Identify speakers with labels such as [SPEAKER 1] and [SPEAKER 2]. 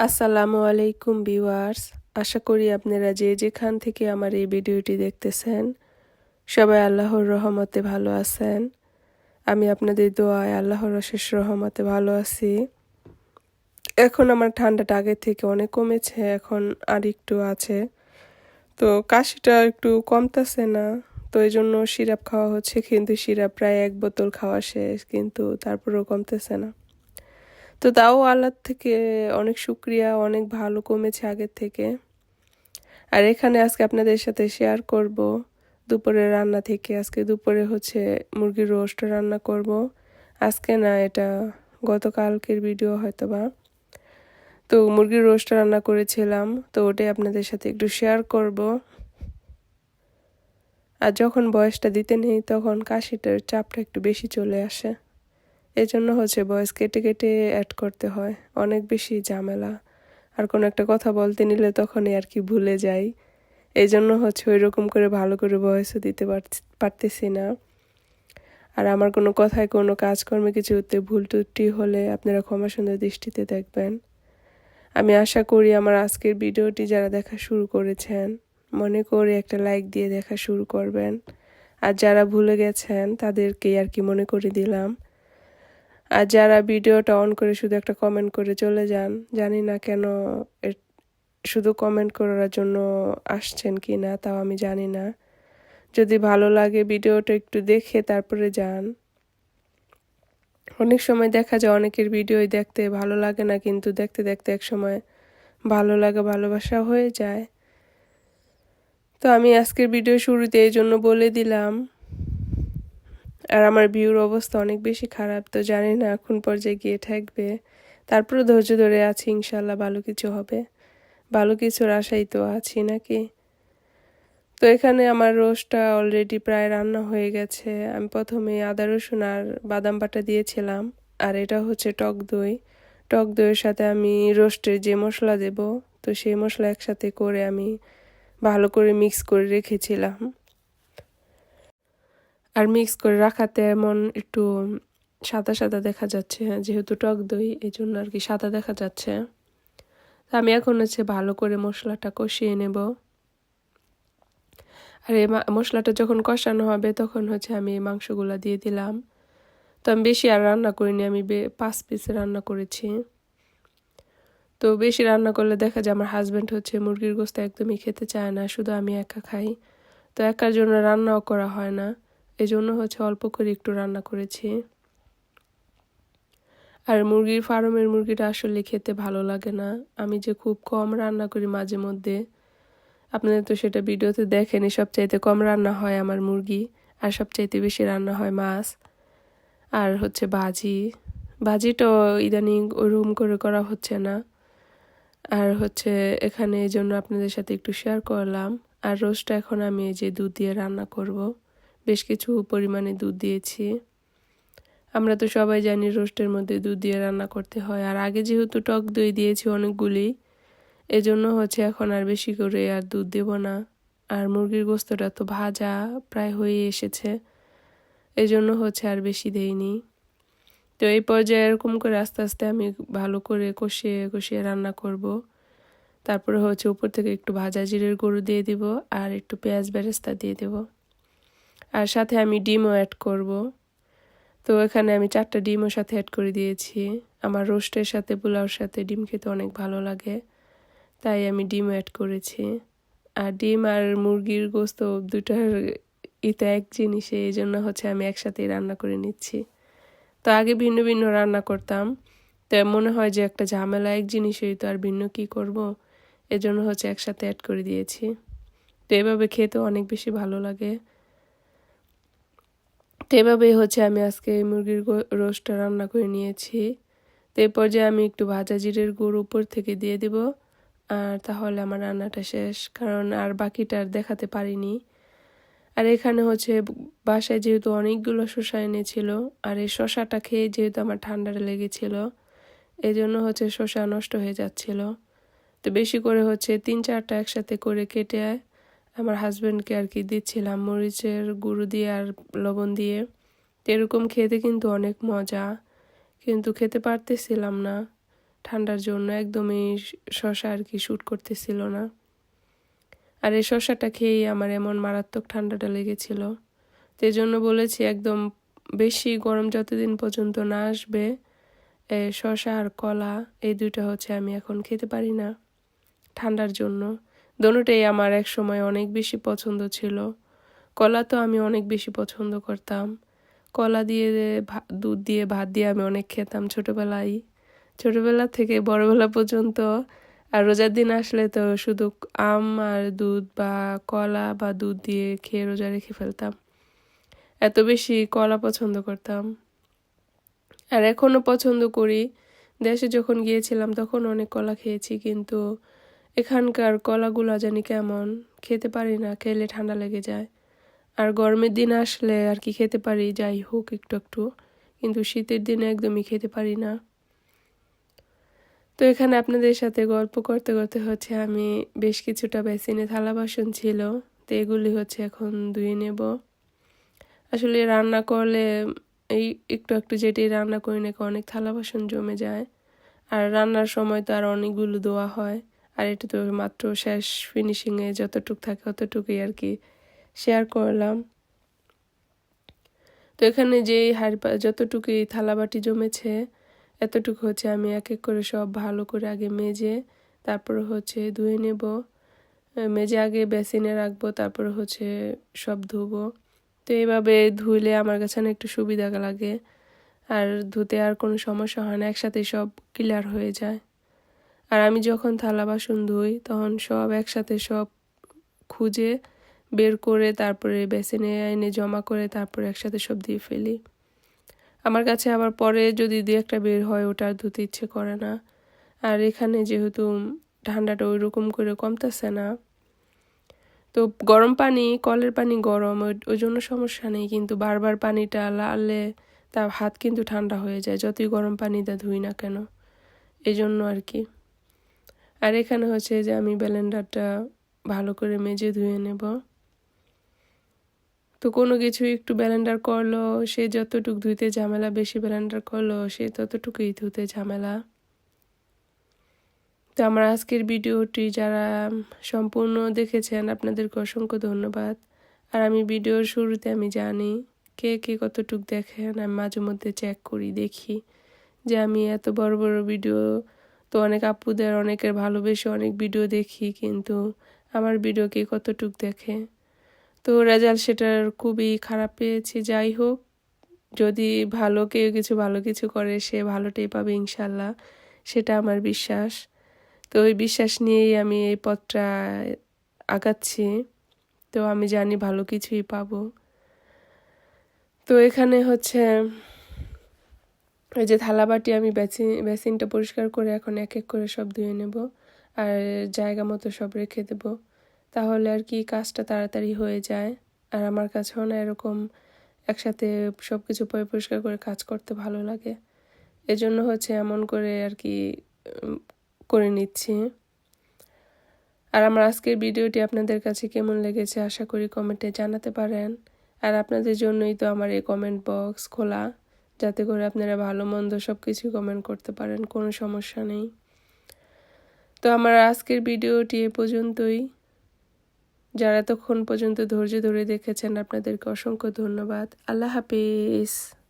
[SPEAKER 1] আসসালামু আলাইকুম ভিউয়ার্স। আশা করি আপনারা যে যেখান থেকে আমার এই ভিডিওটি দেখতেছেন, সবাই আল্লাহর রহমতে ভালো আছেন। আমি আপনাদের দোয়ায় আল্লাহর অশেষ রহমতে ভালো আছি। এখন আমার ঠান্ডাটা আগের থেকে অনেক কমেছে, এখন আর একটু আছে। তো কাশিটা একটু কমতেছে না, তো এই জন্য সিরাপ খাওয়া হচ্ছে, কিন্তু সিরাপ প্রায় এক বোতল খাওয়া শেষ, কিন্তু তারপরেও কমতেছে না। তো তাও আল্লাহর থেকে অনেক শুক্রিয়া, অনেক ভালো কমেছে আগের থেকে। আর এখানে আজকে আপনাদের সাথে শেয়ার করব দুপুরের রান্না থেকে। আজকে দুপুরে হচ্ছে মুরগির রোস্ট রান্না করব। আজকে না, এটা গতকালকের ভিডিও হয়তো বা তো মুরগির রোস্ট রান্না করেছিলাম, তো ওটাই আপনাদের সাথে একটু শেয়ার করব। আর যখন বয়সটা দিতে নেই, তখন কাশিটার চাপটা একটু বেশি চলে আসে। এই জন্য হচ্ছে বয়স কেটে কেটে অ্যাড করতে হয়। অনেক বেশি ঝামেলা। আর কোনো একটা কথা বলতে নিলে তখনই আর কি ভুলে যাই। এই জন্য হচ্ছে ওই রকম করে ভালো করে বয়সও দিতে পারতেছি না। আর আমার কোনো কথায় কোনো কাজকর্মে কিছুতে ভুল ত্রুটি হলে আপনারা ক্ষমা সুন্দর দৃষ্টিতে দেখবেন। আমি আশা করি আমার আজকের ভিডিওটি যারা দেখা শুরু করেছেন, মনে করে একটা লাইক দিয়ে দেখা শুরু করবেন। আর যারা ভুলে গেছেন তাদেরকে আর কি মনে করে দিলাম। আর যারা ভিডিওটা অন করে শুধু একটা কমেন্ট করে চলে যান, জানি না কেন শুধু কমেন্ট করার জন্য আসছেন কি না, তাও আমি জানি না। যদি ভালো লাগে ভিডিওটা একটু দেখে তারপরে যান। অনেক সময় দেখা যায় অনেকের ভিডিওই দেখতে ভালো লাগে না, কিন্তু দেখতে দেখতে এক সময় ভালো লাগে, ভালোবাসা হয়ে যায়। তো আমি আজকের ভিডিও শুরুতে এই জন্য বলে দিলাম। আর আমার ভিউর অবস্থা অনেক বেশি খারাপ, তো জানি না এখন পর্যায়ে গিয়ে থাকবে তারপরে ধৈর্য ধরে আছি ইনশাল্লাহ ভালো কিছু হবে। ভালো কিছুর আশাই তো আছি নাকি? তো এখানে আমার রোস্টটা অলরেডি প্রায় রান্না হয়ে গেছে। আমি প্রথমে আদা, রসুন আর বাদাম বাটা দিয়েছিলাম। আর এটা হচ্ছে টক দই। টক দইয়ের সাথে আমি রোস্টের যে মশলা দেব, তো সেই মশলা একসাথে করে আমি ভালো করে মিক্স করে রেখেছিলাম। আর মিক্স করে রাখাতে এমন একটু সাদা সাদা দেখা যাচ্ছে যেহেতু টক দই এই জন্য আর কি সাদা দেখা যাচ্ছে। আমি এখন হচ্ছে ভালো করে মশলাটা কষিয়ে নেব। আর এই মশলাটা যখন কষানো হবে, তখন হচ্ছে আমি এই মাংসগুলো দিয়ে দিলাম। তো আমি বেশি আর রান্না করিনি, আমি পাঁচ পিস রান্না করেছি। তো বেশি রান্না করলে দেখা যায় আমার হাজব্যান্ড হচ্ছে মুরগির গোস্ত একদমই খেতে চায় না, শুধু আমি একা খাই। তো একার জন্য রান্নাও করা হয় না। এই জন্য হচ্ছে অল্প করে একটু রান্না করেছি। আর মুরগির ফার্মের মুরগিটা আসলে খেতে ভালো লাগে না। আমি যে খুব কম রান্না করি মাঝে মধ্যে। আপনাদের তো সেটা ভিডিওতে দেখেনি সবচাইতে কম রান্না হয় আমার মুরগি, আর সবচাইতে বেশি রান্না হয় মাছ। আর হচ্ছে ভাজি। ভাজিটা ইদানিং ওরকম করে করা হচ্ছে না। আর হচ্ছে এখানে এই জন্য আপনাদের সাথে একটু শেয়ার করলাম। আর রোস্টটা এখন আমি এই যে দুধ দিয়ে রান্না করব। বেশ কিছু পরিমাণে দুধ দিয়েছি। আমরা তো সবাই জানি রোস্টের মধ্যে দুধ দিয়ে রান্না করতে হয়। আর আগে যেহেতু টক দই দিয়েছি অনেকগুলি, এজন্য হচ্ছে এখন আর বেশি করে আর দুধ দেব না। আর মুরগির গোস্তটা তো ভাজা প্রায় হয়ে এসেছে, এজন্য হচ্ছে আর বেশি দেইনি। তো এই পর্যায়ে এরকম করে আস্তে আস্তে আমি ভালো করে কষিয়ে কষিয়ে রান্না করব। তারপরে হচ্ছে উপর থেকে একটু ভাজা জিরের গরু দিয়ে দিব আর একটু পেঁয়াজ বেরেস্তা দিয়ে দেব। আর সাথে আমি ডিমও অ্যাড করব। তো এখানে আমি চারটা ডিমও সাথে অ্যাড করে দিয়েছি। আমার রোস্টের সাথে, পোলাওর সাথে ডিম খেতে অনেক ভালো লাগে। তাই আমি ডিম অ্যাড করেছি। আর ডিম আর মুরগির গোস্ত দুটার ইতে এক জিনিসে, এই জন্য হচ্ছে আমি একসাথেই রান্না করে নিচ্ছি। তো আগে ভিন্ন ভিন্ন রান্না করতাম। তো মনে হয় যে একটা ঝামেলা, এক জিনিসই তো আর ভিন্ন কি করব। এজন্য হচ্ছে একসাথে অ্যাড করে দিয়েছি। তো এভাবে খেতেও অনেক বেশি ভালো লাগে। তো এভাবেই হচ্ছে আমি আজকে এই মুরগির রোস্টটা রান্না করে নিয়েছি। তো এই পর্যায়ে আমি একটু ভাজা জিরের গুঁড়ো উপর থেকে দিয়ে দিব। আর তাহলে আমার রান্নাটা শেষ, কারণ আর বাকিটা আর দেখাতে পারিনি। আর এখানে হচ্ছে বাসায় যেহেতু অনেকগুলো শসা এনেছিল, আর এই শসাটা খেয়ে যেহেতু আমার ঠান্ডাটা লেগেছিল এই জন্য হচ্ছে শসা নষ্ট হয়ে যাচ্ছিল। তো বেশি করে হচ্ছে তিন চারটা একসাথে করে কেটে আমার হাজব্যান্ডকে আর কি দিচ্ছিলাম মরিচের গুঁড়ো দিয়ে আর লবণ দিয়ে। এরকম খেতে কিন্তু অনেক মজা, কিন্তু খেতে পারতেছিলাম না। ঠান্ডার জন্য একদমই শশা আর কি শ্যুট করতেছিল না। আর এই শশাটা খেয়েই আমার এমন মারাত্মক ঠান্ডাটা লেগেছিল। তো জন্য বলেছি একদম বেশি গরম যতদিন পর্যন্ত না আসবে শশা আর কলা, এই দুইটা হচ্ছে আমি এখন খেতে পারি না। ঠান্ডার জন্য। দোনোটাই আমার এক সময় অনেক বেশি পছন্দ ছিল। কলা তো আমি অনেক বেশি পছন্দ করতাম। কলা দিয়ে দুধ দিয়ে ভাত দিয়ে আমি অনেক খেতাম ছোটোবেলায়। ছোটোবেলা থেকে বড়বেলা পর্যন্ত আর রোজার দিন আসলে তো শুধু আম আর দুধ বা কলা বা দুধ দিয়ে খেয়ে রোজা রেখে ফেলতাম। এত বেশি কলা পছন্দ করতাম। আর এখনও পছন্দ করি। দেশে যখন গিয়েছিলাম তখন অনেক কলা খেয়েছি কিন্তু এখানকার কলাগুলো জানি কেমন, খেতে পারি না, খেলে ঠান্ডা লেগে যায়। আর গরমের দিন আসলে আর কি খেতে পারি, যাই হোক একটু একটু, কিন্তু শীতের দিনে একদমই খেতে পারি না। তো এখানে আপনাদের সাথে গল্প করতে করতে হচ্ছে আমি বেশ কিছুটা বেসিনে থালা বাসন ছিল, তো এগুলি হচ্ছে এখন ধুয়ে নেব। আসলে রান্না করলে এই একটু একটু যেটি রান্না করি নাকি অনেক থালা বাসন জমে যায়। আর রান্নার সময় তো আর অনেকগুলো দোয়া হয়। আর এটা তো মাত্র শেষ ফিনিশিংয়ে যতটুক থাকে অতটুকুই আর কি শেয়ার করলাম। তো এখানে যে হাড়ি যতটুকুই থালাবাটি জমেছে, এতটুকু হচ্ছে আমি এক এক করে সব ভালো করে আগে মেজে, তারপর হচ্ছে ধুয়ে নেব। মেজে আগে বেসিনে রাখব, তারপরে হচ্ছে সব ধুবো। তো এইভাবে ধুইলে আমার কাছে না একটু সুবিধা লাগে। আর ধুতে আর কোনো সমস্যা হয় না, একসাথে সব ক্লিয়ার হয়ে যায়। আর আমি যখন থালা বাসন ধুই, তখন সব একসাথে সব খুঁজে বের করে তারপরে বেসিনে এনে জমা করে তারপরে একসাথে সব দিয়ে ফেলি। আমার কাছে আবার পরে যদি দু একটা বের হয়, ওটা ধুতে ইচ্ছে করে না। আর এখানে যেহেতু ঠান্ডাটা ওই রকম করে কমতেছে না, তো গরম পানি, কলের পানি গরম, ওই জন্য সমস্যা নেই। কিন্তু বারবার পানিটা লালে তার হাত কিন্তু ঠান্ডা হয়ে যায়, যতই গরম পানিটা ধুই না কেন। এই জন্য আর কি। আর এখানে হচ্ছে যে আমি ব্লেন্ডারটা ভালো করে মেজে ধুয়ে নেব। তো কোনো কিছু একটু ব্যালেন্ডার করল, সে যতটুকু ধুইতে ঝামেলা বেশি ব্যালেন্ডার করল, সে ততটুকুই ধুতে ঝামেলা। তো আমার আজকের ভিডিওটি যারা সম্পূর্ণ দেখেছেন, আপনাদেরকে অসংখ্য ধন্যবাদ। আর আমি ভিডিওর শুরুতে আমি জানি কে কে কতটুক দেখেন, আমি মাঝে মধ্যে চেক করি, দেখি যে আমি এত বড় বড় ভিডিও তো অনেক আপুদের অনেকের ভালোবেসে অনেক ভিডিও দেখি, কিন্তু আমার ভিডিও কে কতটুক দেখে। তো রেজাল্ট সেটার খুবই খারাপ পেয়েছি, যাই হোক। যদি ভালো কেউ কিছু ভালো কিছু করে, সে ভালোটাই পাবে ইনশাল্লাহ, সেটা আমার বিশ্বাস। তো ওই বিশ্বাস নিয়েই আমি এই পথটা আগাচ্ছি, তো আমি জানি ভালো কিছুই পাবো। তো এখানে হচ্ছে এই যে থালাবাটি আমি বেসিন, বেসিনটা পরিষ্কার করে এখন এক এক করে সব ধুয়ে নেব আর জায়গা মতো সব রেখে দেবো। তাহলে আর কি কাজটা তাড়াতাড়ি হয়ে যায়। আর আমার কাছেও না এরকম একসাথে সব কিছু পরিষ্কার করে কাজ করতে ভালো লাগে। এজন্য হচ্ছে এমন করে আর কি করে নিচ্ছি। আর আমার আজকের ভিডিওটি আপনাদের কাছে কেমন লেগেছে আশা করি কমেন্টে জানাতে পারেন। আর আপনাদের জন্যই তো আমার এই কমেন্ট বক্স খোলা। যাতে করে আপনারা ভালো, মন্দ সব কিছু কমেন্ট করতে পারেন, কোনো সমস্যা নেই। তো আমার আজকের ভিডিওটি এ পর্যন্তই। যারা তখন পর্যন্ত ধৈর্য ধরে দেখেছেন, আপনাদেরকে অসংখ্য ধন্যবাদ। আল্লাহ হাফিজ।